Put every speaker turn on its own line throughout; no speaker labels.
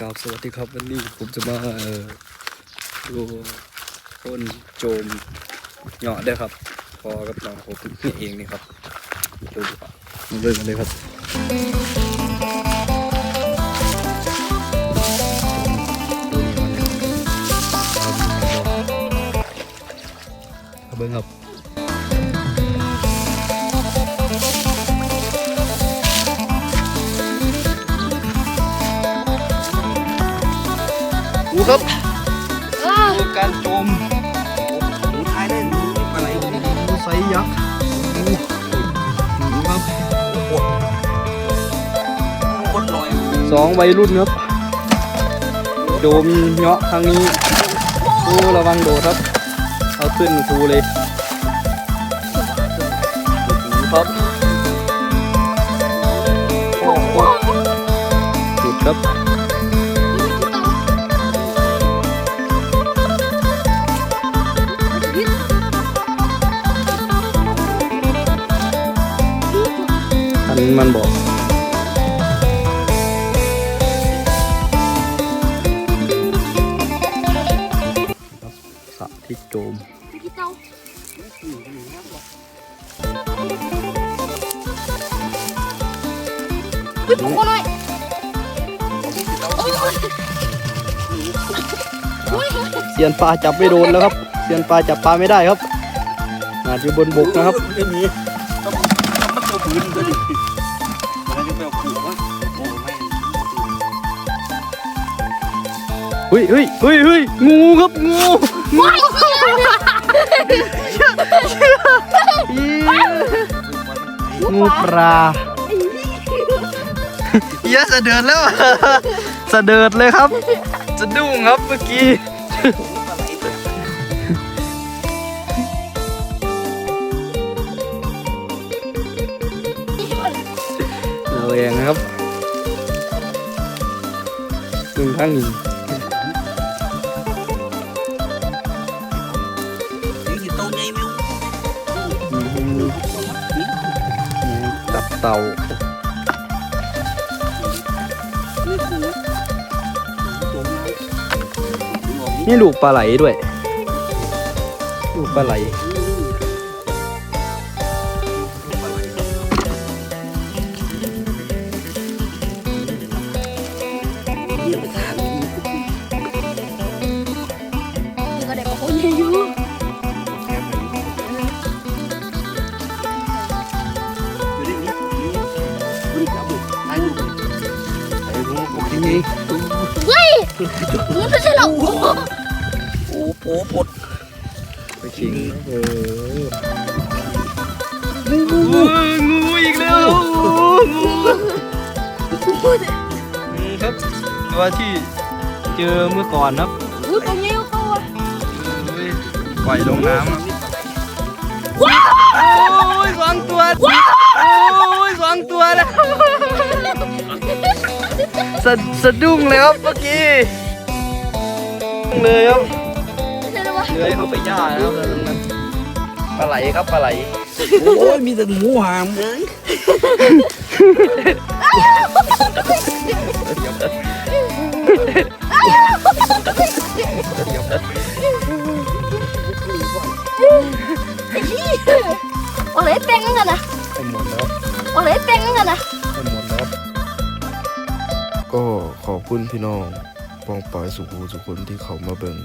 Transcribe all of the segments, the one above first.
กราบสวัสดีครับวันนี้ผมจะมาเอ่อดูคนโจมเหยาะด้ครับพอกับน้องผมเองนี่ครับดูครับมาเริ่มกันเลยครับเอาเบิ้งครับ ครับการโจม
หมูท้ายได้หมูอะไร
ดูไซส์ยักษ์ดูครับ
คนลอย
สองวัยรุ่นครับโจมเหาะทางนี้ดูระวังโดดครับ เอาขึ้นครูเลยดูครับจุดครับ อันนี้มันบอกสระที่โจม
อุ้ยผมก็หน่อยโอ้ย
เซียนปลาจับไม่โดนแล้วครับเซียนปลาจับปลาไม่ได้ครับอาจอยู่บนบกนะครับ
ไม่มีต้องมันตัวปืนตัวนี้มันจะไปเอาขู่วะโอ้ไม่
เฮ้ยเฮ้ยเฮ้ยเฮ้ยงูครับงู
ว้าย
งูปลาเยอะสะเดิดแล้ว สะเดิดเลยครับ สะดุ้งครับเมื่อกี้ เราเองนะครับหนึ่งข้างหนึ่ง
นี่ตัวใหญ่ไม่รู้
ตับเต่า
นี่ขู่ตัวน้ำ
นี่ลูกปลาไหลด้วย ลูกปลาไหลี
เฮ้ยมันไม่ใช่หรอก
โอ้โหปด
ไปชิงโอ้งูงูอีกแล้วงูนี่ครับตัวที่เจอเมื่อก่อนครับ
อุ้ยตรงนี้เขาอะ
เฮ้ยปล่อยลงน้ำครับโอ้ยสองตัวโอ้ยสองตัวแล้ว สะสะดุ้งเลยครับเมื่อกี้เลยครับ
ไม่ใช่หรอวะ
เลื้อยเข้าไปย่านะครับตรงนั้นปลาไหลครับปลาไหล
โอ้ยมีแต่หมูหามเลย
อะไรแต่งกันนะ
เอาหมดแล้ว
อะไรแต่งกันนะ
ก็ขอบคุณพี่น้องปองปอยสุภูสุคนที่เขามาเบิ่ง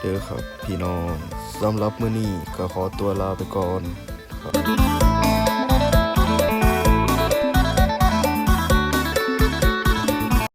เด้อครับพี่น้องสำหรับมื้อนี้ก็ขอตัวลาไปก่อนครับ